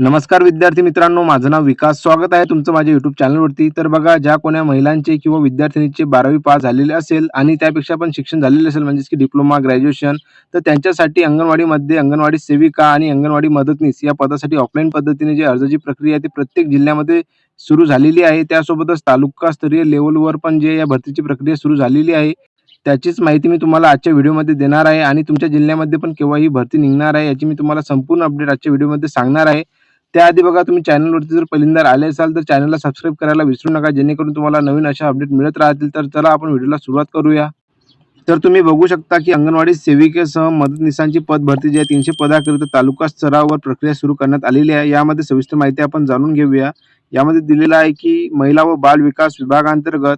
नमस्कार विद्यार्थी मित्रांनो माझं नाव विकास. स्वागत आहे तुमचं माझ्या युट्यूब चॅनलवरती तर बघा ज्या कोण्या महिलांचे किंवा विद्यार्थिनीचे बारावी पास झालेले असेल आणि त्यापेक्षा पण शिक्षण झालेले असेल म्हणजेच की डिप्लोमा ग्रॅज्युएशन तर त्यांच्यासाठी अंगणवाडीमध्ये अंगणवाडी सेविका आणि अंगणवाडी मदतनीस या पदासाठी ऑफलाईन पद्धतीने जी अर्जाची प्रक्रिया आहे ती प्रत्येक जिल्ह्यामध्ये सुरू झालेली आहे. त्यासोबतच तालुकास्तरीय लेवलवर पण जे या भरतीची प्रक्रिया सुरू झालेली आहे त्याचीच माहिती मी तुम्हाला आजच्या व्हिडिओमध्ये देणार आहे. आणि तुमच्या जिल्ह्यामध्ये पण केव्हा ही भरती निघणार आहे याची मी तुम्हाला संपूर्ण अपडेट आजच्या व्हिडिओमध्ये सांगणार आहे. त्याआधी बघा तुम्ही चॅनलवरती जर पहिल्यांदा आले असाल तर चॅनलला सबस्क्राईब करायला विसरू नका जेणेकरून तुम्हाला नवीन अशा अपडेट मिळत राहतील. तर चला आपण व्हिडिओला सुरुवात करूया. तर तुम्ही बघू शकता की अंगणवाडी सेविकेसह मदतनिसांची पद भरती जी आहे तीनशे पदाकरिता तालुका स्तरावर प्रक्रिया सुरू करण्यात आलेली आहे. यामध्ये सविस्तर माहिती आपण जाणून घेऊया. यामध्ये दिलेलं आहे की महिला व बाल विकास विभागांतर्गत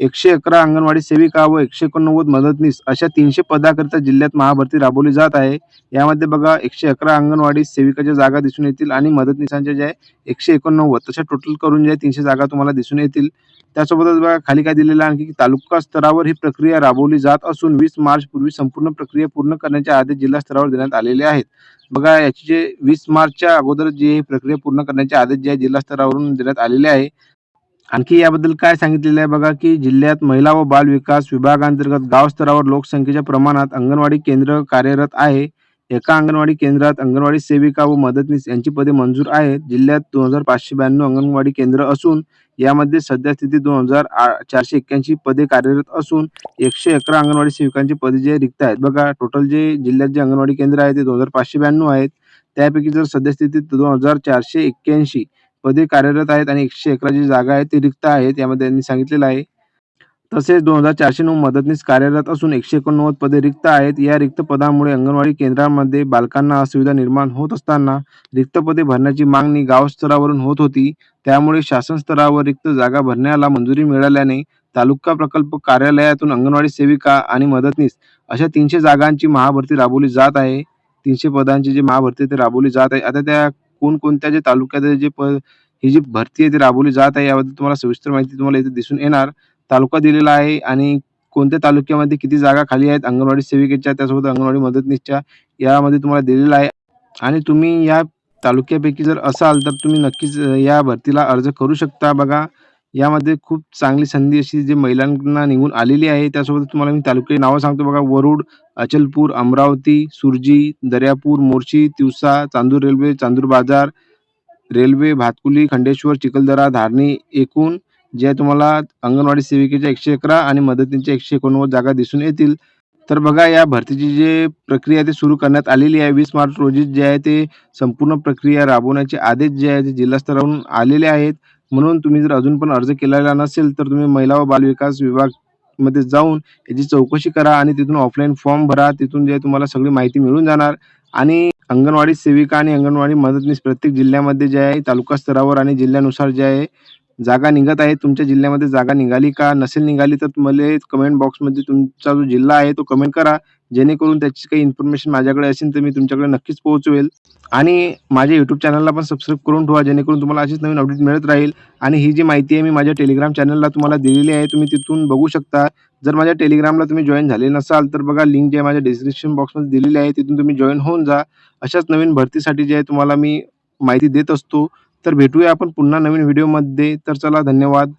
एकशे अकरा अंगणवाडी सेविका व एकशे एकोणनव्वद मदतनीस अशा तीनशे पदाकरिता जिल्ह्यात महाभरती राबवली जात आहे. यामध्ये बघा एकशे अकरा अंगणवाडी सेविकाच्या जागा दिसून येतील आणि मदतनीसांच्या ज्या आहे एकशे एकोणनव्वद. तशा टोटल करून जे आहे तीनशे जागा तुम्हाला दिसून येतील. त्यासोबतच बघा खाली काय दिलेलं आणखी की तालुका स्तरावर ही प्रक्रिया राबवली जात असून वीस मार्च पूर्वी संपूर्ण प्रक्रिया पूर्ण करण्याचे आदेश जिल्हा स्तरावर देण्यात आलेले आहेत. बघा याची जे वीस मार्चच्या अगोदर जी प्रक्रिया पूर्ण करण्याचे आदेश जे आहे जिल्हा स्तरावरून देण्यात आलेले आहे. आणखी याबद्दल काय सांगितलेलं आहे बघा की जिल्ह्यात महिला व बाल विकास विभागांतर्गत गाव स्तरावर लोकसंख्येच्या प्रमाणात अंगणवाडी केंद्र कार्यरत आहे. एका अंगणवाडी केंद्रात अंगणवाडी सेविका व मदतनीस यांची पदे मंजूर आहेत. जिल्ह्यात दोन हजार पाचशे ब्याण्णव अंगणवाडी केंद्र असून यामध्ये सध्या स्थिती दोन हजार चारशे एक्क्याऐंशी पदे कार्यरत असून एकशे अकरा अंगणवाडी सेविकांची पदे जे रिक्त आहेत. बघा टोटल जे जिल्ह्यात जे अंगणवाडी केंद्र आहे ते दोन हजार पाचशे ब्याण्णव आहेत. त्यापैकी जर सद्यस्थितीत दोन हजार चारशे एक्क्याऐंशी पदे कार्यरत आहेत आणि एकशे अकरा जी जागा आहे ती रिक्त आहेत यामध्ये त्यांनी सांगितलेलं आहे. तसेच दोन हजार चारशे नऊ मदतनीस कार्यरत असून एकशे एकोणनव्वद पदे रिक्त आहेत. या रिक्त पदामुळे अंगणवाडी केंद्रामध्ये बालकांना असुविधा निर्माण होत असताना रिक्त पदे भरण्याची मागणी गाव स्तरावरून होत होती. त्यामुळे शासन स्तरावर रिक्त जागा भरण्याला मंजुरी मिळाल्याने तालुका प्रकल्प कार्यालयातून अंगणवाडी सेविका आणि मदतनीस अशा तीनशे जागांची महाभरती राबवली जात आहे. तीनशे पदांची जी महाभरती ते राबवली जात आहे. आता त्या कोणकोणत्या जे तालुक्यात जे प ही जी भरती आहे ती राबवली जात आहे याबद्दल तुम्हाला सविस्तर माहिती तुम्हाला इथे दिसून येणार. तालुका दिलेला आहे आणि कोणत्या तालुक्यामध्ये किती जागा खाली आहेत? अंगणवाडी सेविकेच्या त्यासोबत अंगणवाडी मदतनीसच्या यामध्ये तुम्हाला दिलेला आहे. आणि तुम्ही या तालुक्यापैकी जर असाल तर तुम्ही नक्कीच या भरतीला अर्ज करू शकता बघा. यामध्ये खूप चांगली संधी अशी जी महिलांना निघून आलेली आहे त्यासोबत तुम्हाला मी तालुके नावं सांगतो बघा. वरुड अचलपूर अमरावती सुरजी दर्यापूर मोर्शी तिवसा चांदूर रेल्वे चांदूर बाजार रेल्वे भातकुली खंडेश्वर चिखलदरा धारणी एकूण जे तुम्हाला अंगणवाडी सेविकेच्या एकशे अकरा आणि मदतींच्या एकशे एकोणनव्वद जागा दिसून येतील. तर बघा या भरतीची जे प्रक्रिया ते सुरू करण्यात आलेली आहे. वीस मार्च रोजी जे आहे ते संपूर्ण प्रक्रिया राबवण्याचे आदेश जे आहे ते जिल्हा स्तरावरून आलेले आहेत. म्हणून तुम्ही जर अजून पण अर्ज केलेला नसेल तर तुम्ही महिला व बालविकास विभागमध्ये जाऊन याची चौकशी करा आणि तिथून ऑफलाईन फॉर्म भरा. तिथून जे तुम्हाला सगळी माहिती मिळून जाणार. आणि अंगणवाडी सेविका आणि अंगणवाडी मदतनीस प्रत्येक जिल्ह्यामध्ये जे आहे तालुका स्तरावर आणि जिल्ह्यानुसार जे आहे जागा निघत आहे. तुमच्या जिल्ह्यामध्ये जागा निघाली का? नसेल निघाली तर मला कमेंट बॉक्समध्ये तुमचा जो जिल्हा आहे तो कमेंट करा. जेणेकरून त्याची काही इन्फॉर्मेशन माझ्याकडे असेल तर मी तुमच्याकडे नक्कीच पोहोचवेल. आणि माझ्या यूट्यूब चॅनलला पण सबस्क्राईब करून ठेवा जेणेकरून तुम्हाला अशीच नवीन अपडेट मिळत राहील. आणि ही जी माहिती आहे मी माझ्या टेलिग्राम चॅनलला तुम्हाला दिलेली आहे तुम्ही तिथून बघू शकता. जर माझ्या टेलिग्रामला तुम्ही जॉईन झाले नसाल तर बघा लिंक जी आहे माझ्या डिस्क्रिप्शन बॉक्समध्ये दिलेली आहे तिथून तुम्ही जॉईन होऊन जा. अशाच नवीन भरतीसाठी जे आहे तुम्हाला मी माहिती देत असतो. तर भेटूया आपण पुन्हा नवीन व्हिडिओमध्ये तर चला धन्यवाद.